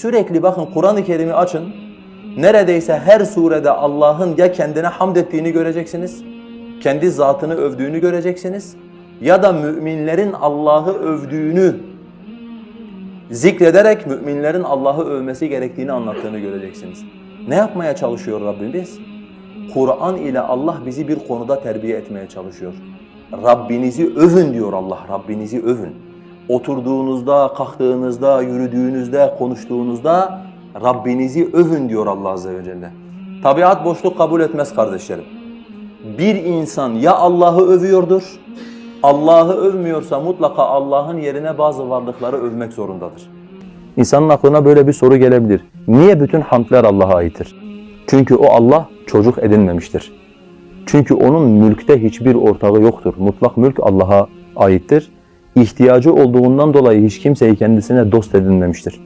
sürekli bakın Kur'an-ı Kerim'i açın. Neredeyse her surede Allah'ın ya kendine hamd ettiğini göreceksiniz, kendi zatını övdüğünü göreceksiniz ya da müminlerin Allah'ı övdüğünü zikrederek müminlerin Allah'ı övmesi gerektiğini anlattığını göreceksiniz. Ne yapmaya çalışıyor Rabbimiz? Kur'an ile Allah bizi bir konuda terbiye etmeye çalışıyor. Rabbinizi övün diyor Allah, Rabbinizi övün. Oturduğunuzda, kalktığınızda, yürüdüğünüzde, konuştuğunuzda Rabbinizi övün diyor Allah Azze ve Celle. Tabiat boşluk kabul etmez kardeşlerim. Bir insan ya Allah'ı övüyordur, Allah'ı övmüyorsa mutlaka Allah'ın yerine bazı varlıkları övmek zorundadır. İnsanın aklına böyle bir soru gelebilir. Niye bütün hamdler Allah'a aittir? Çünkü o Allah çocuk edinmemiştir. Çünkü onun mülkte hiçbir ortağı yoktur. Mutlak mülk Allah'a aittir. İhtiyacı olduğundan dolayı hiç kimseyi kendisine dost edinmemiştir.